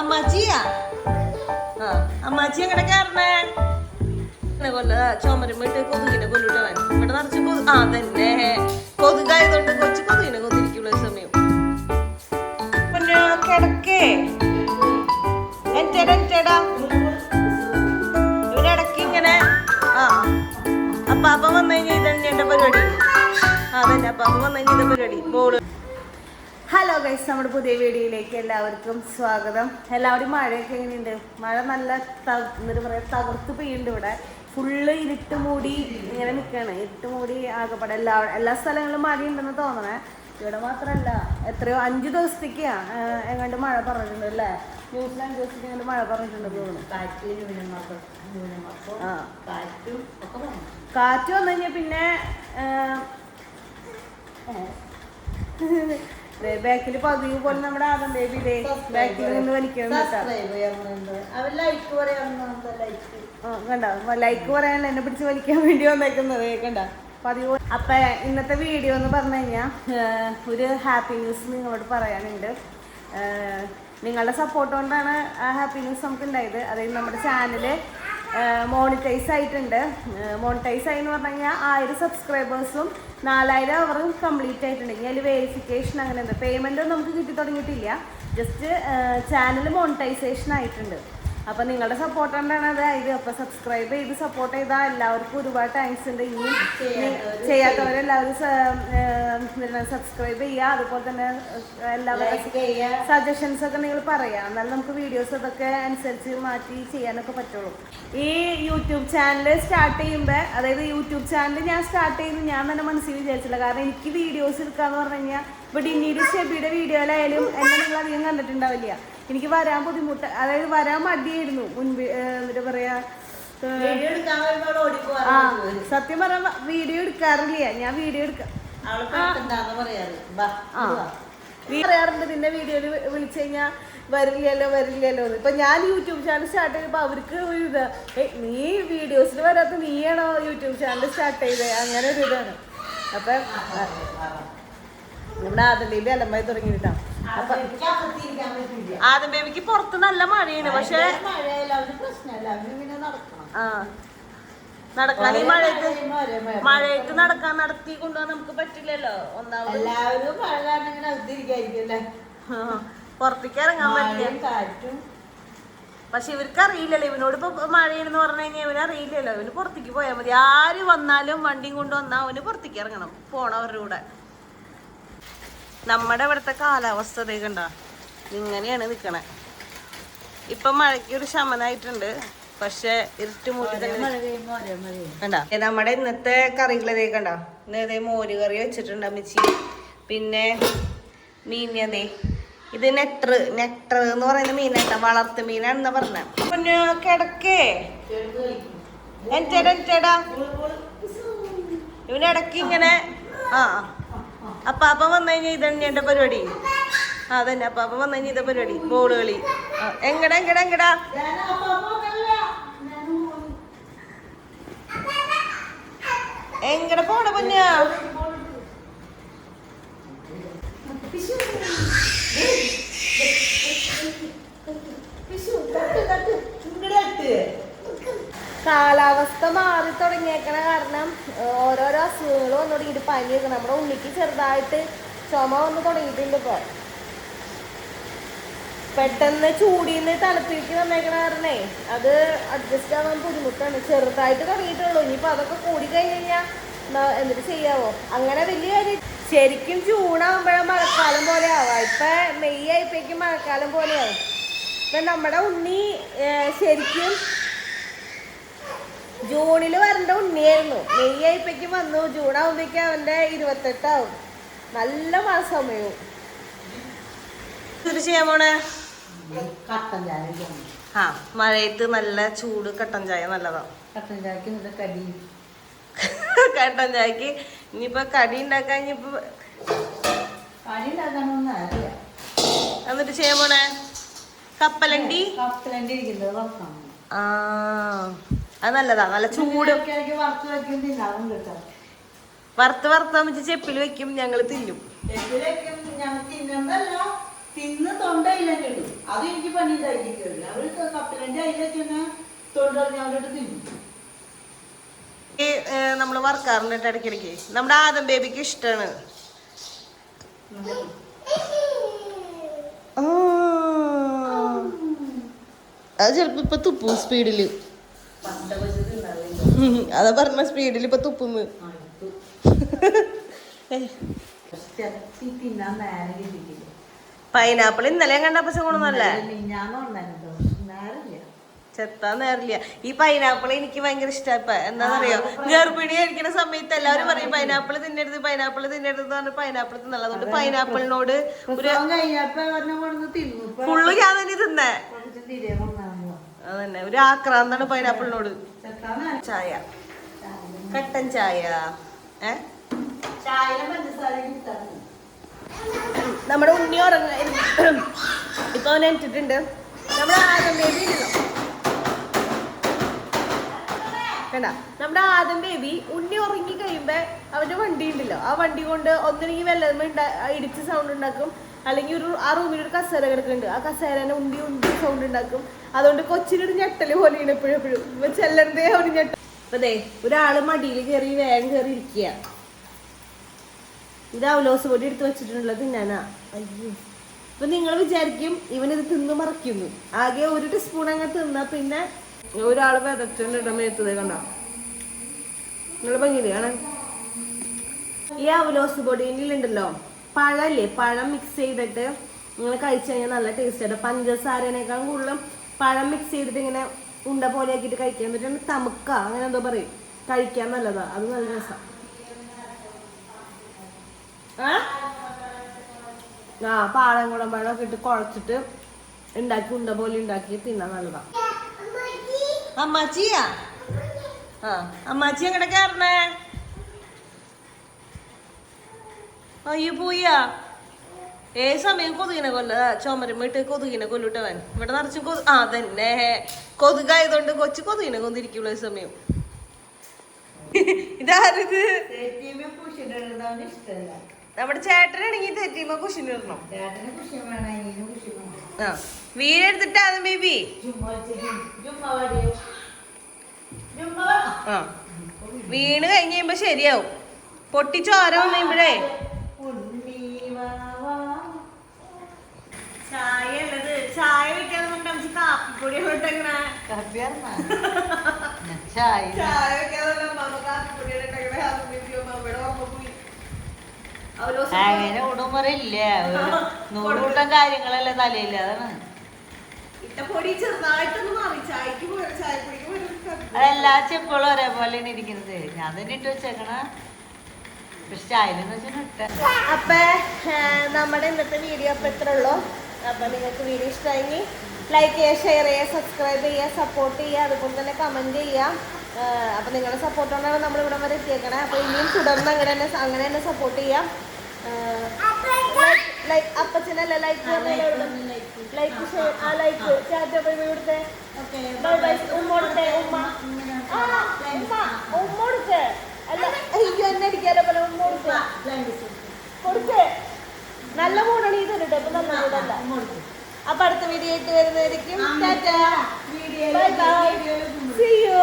അമ്മാച്ചിയാ? ആ അമ്മാച്ചി എങ്ങനെ കയറണേ കൊല്ല ചുമരുമിട്ട് കൊതുകിനെ കൊല്ലിട്ടവൻ ഇവിടെ നിറച്ച് കൊതു ആ തന്നെ കൊതുകായതുകൊണ്ട് കൊച്ചു കൊതുകിനെ കൊതിരിക്കുള്ള സമയം. പിന്നെ കിടക്കേ. എന്റേടാ എന്റേടാ ഇവരിടയ്ക്ക് ഇങ്ങനെ ആ അപ്പാപ്പ വന്നു കഴിഞ്ഞാൽ ഇതന്നെ എന്റെ പരിപാടി. ആ തന്നെ അപ്പാപ്പ വന്നു കഴിഞ്ഞാൽ ഇതേ പരിപാടി. ബോൾ ഹലോ ഗൈസ് നമ്മുടെ പുതിയ വീഡിയോയിലേക്ക് എല്ലാവർക്കും സ്വാഗതം. എല്ലാവരും മഴയൊക്കെ എങ്ങനെയുണ്ട്? മഴ നല്ല എന്താ പറയുക തകർത്ത് പെയ്യുന്നുണ്ട് ഇവിടെ. ഫുള്ള് ഇരുട്ട് മൂടി ഇങ്ങനെ നിൽക്കുകയാണ് ഇരുട്ട് മൂടി ആകെപ്പാടെ എല്ലാ എല്ലാ സ്ഥലങ്ങളിലും മഴയുണ്ടെന്ന് തോന്നണേ. ഇവിടെ മാത്രമല്ല എത്രയോ അഞ്ച് ദിവസത്തേക്ക് എങ്ങാണ്ട് മഴ പറഞ്ഞിട്ടുണ്ട് അല്ലേ? ന്യൂസിൽ അഞ്ച് ദിവസത്തേക്ക് എങ്ങാണ്ട് മഴ പറഞ്ഞിട്ടുണ്ട് തോന്നുന്നു. ആ. കാറ്റ് വന്നു. കഴിഞ്ഞാൽ പിന്നെ ബാക്കിൽ പതിവ് പോലെ നമ്മുടെ ആദം ബേബി ഇതേ ബാക്കിൽ നിന്ന് വലിക്കാൻ ലൈക്ക് കണ്ടോ? പറയാനല്ല എന്നെ പിടിച്ച് വലിക്കാൻ വേണ്ടി വന്നേക്കുന്നത് കണ്ട പതിവ് അപ്പൊ ഇന്നത്തെ വീഡിയോ എന്ന് പറഞ്ഞു കഴിഞ്ഞാൽ ഒരു ഹാപ്പി ന്യൂസ് നിങ്ങളോട് പറയാനുണ്ട്. നിങ്ങളുടെ സപ്പോർട്ട് കൊണ്ടാണ് ആ ഹാപ്പി ന്യൂസ് നമുക്ക് ഉണ്ടായത് അതായത് നമ്മുടെ ചാനൽ മോണിറ്റൈസ് ആയിട്ടുണ്ട്. മോണിറ്റൈസ് ആയി എന്ന് പറഞ്ഞു കഴിഞ്ഞാൽ ആയിരം സബ്സ്ക്രൈബേഴ്സും നാലായിരം അവറും കംപ്ലീറ്റ് ആയിട്ടുണ്ട്. ഇനി അതിൽ വെരിഫിക്കേഷൻ അങ്ങനെ ഉണ്ട് പേയ്മെന്റ് നമുക്ക് കിട്ടി തുടങ്ങിയിട്ടില്ല. ജസ്റ്റ് ചാനൽ മോണിറ്റൈസേഷൻ ആയിട്ടുണ്ട്. അപ്പൊ നിങ്ങളുടെ സപ്പോർട്ട് കൊണ്ടാണ് അതായത് അപ്പൊ സബ്സ്ക്രൈബ് ചെയ്ത് സപ്പോർട്ട് ചെയ്താൽ എല്ലാവർക്കും ഒരുപാട് താങ്ക്സ് ഉണ്ട്. ഇനി ചെയ്യാത്തവരെല്ലാവരും സബ്സ്ക്രൈബ് ചെയ്യുക. അതുപോലെ തന്നെ ഏഹ്, എല്ലാവരും ലൈക്ക് ചെയ്യുക. സജഷൻസ് ഒക്കെ നിങ്ങൾ പറയാം. എന്നാലും നമുക്ക് വീഡിയോസ് അതൊക്കെ അനുസരിച്ച് മാറ്റി ചെയ്യാനൊക്കെ പറ്റുള്ളൂ. ഈ യൂട്യൂബ് ചാനൽ സ്റ്റാർട്ട് ചെയ്യുമ്പോൾ അതായത് യൂട്യൂബ് ചാനൽ ഞാൻ സ്റ്റാർട്ട് ചെയ്യുന്നത് ഞാൻ തന്നെ മനസ്സിൽ വിചാരിച്ചില്ല. കാരണം എനിക്ക് വീഡിയോസ് എടുക്കാന്ന് പറഞ്ഞു കഴിഞ്ഞാൽ ഇപ്പോൾ ഡിന്നീഡ് ഷെബിയുടെ വീഡിയോയിലായാലും എന്നെ നിങ്ങൾ അധികം കണ്ടിട്ടുണ്ടാവില്ല. എനിക്ക് വരാൻ ബുദ്ധിമുട്ട് അതായത് വരാൻ മടിയായിരുന്നു മുൻപ് എന്താ പറയാ വീഡിയോ ആ സത്യം പറയാൻ വീഡിയോ എടുക്കാറില്ല ഞാൻ വീഡിയോ എടുക്ക പറയാറുണ്ട് നിന്റെ വീഡിയോയിൽ വിളിച്ചു കഴിഞ്ഞാൽ വരില്ലല്ലോ വരില്ലല്ലോ എന്ന്. ഇപ്പൊ ഞാൻ യൂട്യൂബ് ചാനൽ സ്റ്റാർട്ട് ചെയ്തപ്പോ അവർക്ക് ഒരു ഇത് "ഏയ്, നീ വീഡിയോസിൽ വരാത്ത നീയാണോ യൂട്യൂബ് ചാനൽ സ്റ്റാർട്ട് ചെയ്തത് അങ്ങനെ ഒരു ഇതാണ്. അപ്പൊ നമ്മുടെ ആദലിന്റെ അലമ്പായി തുടങ്ങിയിട്ടാണ് അപ്പൊ ആദ്യം ബേബിക്ക് പുറത്ത് നല്ല മഴയാണ് പക്ഷെ ആ. നടക്കാൻ ഈ മഴയത്ത്. മഴയത്ത് നടക്കാൻ നടത്തി കൊണ്ടുപോകാൻ നമുക്ക് പറ്റില്ലല്ലോ. ഒന്നാമത് എല്ലാവരും മഴ കാരണം പുറത്തേക്ക് ഇറങ്ങാൻ പറ്റില്ല. കാറ്റും. പക്ഷെ ഇവർക്ക് അറിയില്ലല്ലോ. ഇവനോട് ഇപ്പൊ മഴയെന്ന് പറഞ്ഞു കഴിഞ്ഞാൽ ഇവന് അറിയില്ലല്ലോ. ഇവന് പുറത്തേക്ക് പോയാൽ മതി. ആര് വന്നാലും വണ്ടിയും കൊണ്ട് വന്നാൽ അവന് പുറത്തേക്ക് ഇറങ്ങണം. പോണവരുടെ കൂടെ. നമ്മുടെ ഇവിടുത്തെ കാലാവസ്ഥ കണ്ട. ഇങ്ങനെയാണ് നിൽക്കണേ ഇപ്പൊ മഴയ്ക്ക് ഒരു ശമനായിട്ടുണ്ട്. പക്ഷെ ഇരുട്ട് മൂടി തന്നെ നമ്മുടെ ഇന്നത്തെ കറികൾ ഇതേ കണ്ട? ഇന്ന് ഇതേ മോര് കറി വെച്ചിട്ടുണ്ട് അമ്മച്ചി. പിന്നെ മീനേ ഇത്. നെട്ടർ നെട്ടർ എന്ന് പറയുന്ന മീനാട്ട വളർത്ത് മീനാണെന്ന് പറഞ്ഞ. പിന്നെ കിടക്കേ. എന്റേടാ ഇവനിടയ്ക്ക് ഇങ്ങനെ ആ അപ്പൊ വന്നു കഴിഞ്ഞാൽ ഇതന്നെ എന്റെ പരിപാടി? അതന്നെ അപ്പൊ വന്നു കഴിഞ്ഞാൽ ഇത പരിപാടി ബോൾ കളി. എങ്ങടാ എങ്ങടാ എങ്ങടാ? എങ്ങടെ പോണ പൊന്നാ? കാലാവസ്ഥ മാറി തുടങ്ങിയേക്കണ കാരണം ഓരോരോ അസുഖങ്ങളും വന്നു തുടങ്ങിയിട്ട് പനിയൊക്കെ നമ്മുടെ ഉള്ളിക്ക് ചെറുതായിട്ട് ചുമ വന്ന് തുടങ്ങിയിട്ടുണ്ട് ഇപ്പൊ. പെട്ടെന്ന് ചൂടിന്ന് തണുപ്പിക്ക് വന്നേക്കണ അത് അഡ്ജസ്റ്റ് ആവാൻ ബുദ്ധിമുട്ടാണ്. ചെറുതായിട്ട് തുടങ്ങിയിട്ടുള്ളൂ. ഇനിയിപ്പോ അതൊക്കെ കൂടി കഴിഞ്ഞ് കഴിഞ്ഞാൽ എന്നിട്ട് ചെയ്യാവോ? അങ്ങനെ വലിയ കാര്യം ശരിക്കും ജൂണാകുമ്പോഴേ മഴക്കാലം പോലെ ആവാം ഇപ്പൊ മെയ് ആയപ്പോഴേക്കും മഴക്കാലം പോലെയാവും. ഇപ്പൊ നമ്മുടെ ഉണ്ണി ശരിക്കും ജൂണിൽ വരേണ്ട ഉണ്ണിയായിരുന്നു. മെയ് ആയപ്പോഴേക്കും വന്നു. ജൂൺ അവന്റെ ഇരുപത്തെട്ടാവും. നല്ല മഴ സമയവും. ഇത് ചെയ്യാൻ പോണേ കട്ടൻ ചായ. ആ മഴയത്ത് നല്ല ചൂട് കട്ടൻ ചായ നല്ലതാ. കട്ടൻ ചായക്ക് നല്ല കടി. കട്ടൻ ചായക്ക് ഇനിയിപ്പോ കടി ഉണ്ടാക്കാൻ ഇനിയിപ്പോ കടി ഉണ്ടാക്കാനൊന്നും എന്നിട്ട് ചെയ്യാൻ പോണേ? കപ്പലണ്ടി? കപ്പലണ്ടി ഇരിക്കുന്നത് ആ അത് നല്ലതാ. നല്ല ചൂട്. വറുത്ത് വെക്കും തിന്നാവും കേട്ടോ. വറുത്ത് വറുത്ത് വെച്ച് ചെപ്പിൽ വെക്കും ഞങ്ങൾ തിന്നും. ഇതിലൊക്കെ ഞങ്ങൾ തിന്നുന്നല്ല തിന്ന് തൊണ്ടയിലൊക്കെ ഇടും അത് എനിക്ക് പണി ഇതായിരിക്കും അവർ കപ്പലന്റെ അതിൽ വെച്ചാൽ തൊണ്ടറിഞ്ഞ അവരോട് തിന്നു. ഈ നമ്മൾ വറക്കാറുണ്ട് ഇടയ്ക്കിടയ്ക്ക്. നമ്മുടെ ആദം ബേബിക്ക് ഇഷ്ടമാണ് അത് ചിലപ്പോ ഇപ്പൊ തുപ്പും സ്പീഡിൽ. അതാ പറഞ്ഞ സ്പീഡിൽ ഇപ്പൊ തുപ്പുന്ന്. തിന്നാൻ നേരം കിട്ടിയില്ല പൈനാപ്പിൾ ഇന്നലെ കണ്ടപ്പോ കൊണ്ടല്ലേ ചെത്താൻ നേരില്ല. ഈ പൈനാപ്പിൾ എനിക്ക് ഭയങ്കര എന്താ എന്താണെന്നറിയോ ഗർഭിണി ആയിരിക്കുന്ന സമയത്ത് എല്ലാവരും പറയും പൈനാപ്പിൾ തിന്നരുത് പൈനാപ്പിൾ തിന്നരുത് എന്ന് പറഞ്ഞ പൈനാപ്പിൾ തിന്നല്ല. അതുകൊണ്ട് പൈനാപ്പിളിനോട് ഒരു ഫുള്ള് ഞാൻ തന്നെ തിന്നേ. അതന്നെ. ഒരു ആക്രാന്താണ് പൈനാപ്പിളിനോട്. ചായ. കട്ടൻ ചായ. ഏ? ചായ പഞ്ചസാര നമ്മുടെ ഉണ്ണി ഉറങ്ങ ഇപ്പൊ അവൻ എനിച്ചിട്ടുണ്ട് നമ്മുടെ ആദം ബേബി ഉണ്ടല്ലോ കണ്ട? നമ്മുടെ ആദം ബേബി ഉണ്ണി ഉറങ്ങി കഴിയുമ്പോ അവന്റെ വണ്ടി ഉണ്ടല്ലോ. ആ വണ്ടി കൊണ്ട് ഒന്നിനെങ്കിൽ വെള്ളം ഇടിച്ച് സൗണ്ട് ഉണ്ടാക്കും. അല്ലെങ്കിൽ ഒരു ആ റൂമിൽ ഒരു കസേര കിടക്കുന്നുണ്ട്. ആ കസേരനെ ഉണ്ടി ഉണ്ടി സൗണ്ട് ഉണ്ടാക്കും. അതുകൊണ്ട് കൊച്ചിനൊരു ഞെട്ടൽ പോലെ എപ്പോഴും എപ്പോഴും. ഇപ്പൊ ചെല്ലണ്ടേ ഒരു ഞെട്ടൽ ഒരാൾ മടിയിൽ കയറി വേഗം കയറി ഇരിക്കുക ഇത് അവലോസ് പൊടി എടുത്ത് വെച്ചിട്ടുള്ളത് ഞാനാ. അയ്യോ. അപ്പൊ നിങ്ങൾ വിചാരിക്കും ഇവനിത് തിന്ന് മറക്കുന്നു ആകെ ഒരു ടീസ്പൂൺ അങ്ങ് തിന്നാ പിന്നെ ഒരാൾ വിതച്ചിട്ടുണ്ട് മേത്തത് കണ്ട. നിങ്ങൾ ഭംഗിയാണ് ഈ അവലോസ് പൊടിയിലുണ്ടല്ലോ പഴല്ലേ? പഴം മിക്സ് ചെയ്തിട്ട് നിങ്ങൾ കഴിച്ചു കഴിഞ്ഞാൽ നല്ല ടേസ്റ്റ് ആയിട്ട് പഞ്ചസാരനേക്കാളും കൂടുതലും പഴം മിക്സ് ചെയ്തിട്ട് ഇങ്ങനെ ഉണ്ട പോലെ ആക്കിയിട്ട് കഴിക്കാൻ പറ്റുന്ന തമുക്ക അങ്ങനെ എന്തോ പറയും. കഴിക്കാൻ നല്ലതാ. അത് നല്ല രസം. ആ പഴം ഒക്കെ ഇട്ട് കുഴച്ചിട്ട് ഉണ്ടാക്കി ഉണ്ട പോലെ ഉണ്ടാക്കി തിന്നാൻ നല്ലതാ. അമ്മാച്ചിയാ? ആ അമ്മാച്ചി എങ്ങനെ കയറണേ അയ്യോ പോയാ. ഏ സമയം കൊതുകിനെ കൊല്ല ചുമരമിട്ട് കൊതുകിനെ കൊല്ലുട്ടവൻ ഇവിടെ നിറച്ചും കൊതു ആ തന്നെ കൊതുകായതുകൊണ്ട് കൊച്ചു കൊതുകിനെ കൊന്നിരിക്കുള്ളൂ ഈ സമയം. ഇതാരത്? ഇഷ്ടമല്ല നമ്മുടെ ചേട്ടനാണെങ്കിൽ തെറ്റിയുമ്പോ കുഷ്യം വേണം ആ. വീടെടുത്തിട്ടാണ് ബേബി ആ. വീണ് കഴിഞ്ഞ് കഴിയുമ്പോ ശരിയാവും പൊട്ടിച്ചോര വന്നുമ്പോഴേ ഉണ്ണീവാവാ. ചായ ഉള്ളത്. ചായ കാപ്പിപ്പൊടി ചായ ചായ വെക്കാതെ കാപ്പിപ്പൊടി ഇട്ടെങ്ങനെ അവിടെ ഓർമ്മ പോയി അവലോസ് അങ്ങനെ ഉടുമുറിയില്ല നൂറുകൂട്ടം കാര്യങ്ങളല്ലേ തലയില്ല അതാണ്. ചെറുതായിട്ടൊന്ന് മാറി. ചായക്ക് പോയി ചായപ്പൊടിക്ക് പോയി അതെല്ലാ ചെപ്പുകളും ഒരേപോലെയാണ് ഇരിക്കുന്നത്. ഞാൻ തന്നെ ഇട്ട് വെച്ചേക്കണ. പക്ഷെ ചായലെന്ന് വെച്ചാൽ ഇട്ട. അപ്പൊ നമ്മുടെ ഇന്നത്തെ വീഡിയോ അപ്പൊ ഇത്ര ഉള്ളൂ. അപ്പൊ നിങ്ങൾക്ക് വീഡിയോ ഇഷ്ടമായി ലൈക്ക് ചെയ്യുക ഷെയർ ചെയ്യുക സബ്സ്ക്രൈബ് ചെയ്യുക സപ്പോർട്ട് ചെയ്യുക അതുപോലെ തന്നെ കമന്റ് ചെയ്യുക. അപ്പം നിങ്ങളുടെ സപ്പോർട്ട് കൊണ്ടാണ് നമ്മൾ ഇവിടെ വരെ എത്തിയേക്കണേ. അപ്പൊ ഇനിയും തുടർന്ന് അങ്ങനെ തന്നെ അങ്ങനെ തന്നെ സപ്പോർട്ട് ചെയ്യാം. ലൈക്ക് അപ്പച്ചനല്ല ലൈക്ക് ലൈക്ക് ഷെയർ ആ ലൈക്ക് ചാറ്റ ബൈ ഇവിടുത്തെ. ബൈ ബൈ ഉമ്മ കൊടുത്തേ ഉമ്മ. ആ ഉമ്മ ഉമ്മ കൊടുത്തേ അല്ല അയ്യോ എന്നെ അടിക്കാലോ പോലെ ഉമ്മ കൊടുത്തേ കൊടുക്ക്. നല്ല മൂടാണ് ഇപ്പൊ നല്ല മൂടല്ല അപ്പൊ അടുത്ത വീഡിയോ ആയിട്ട് വരുന്നതായിരിക്കും. Bye bye see you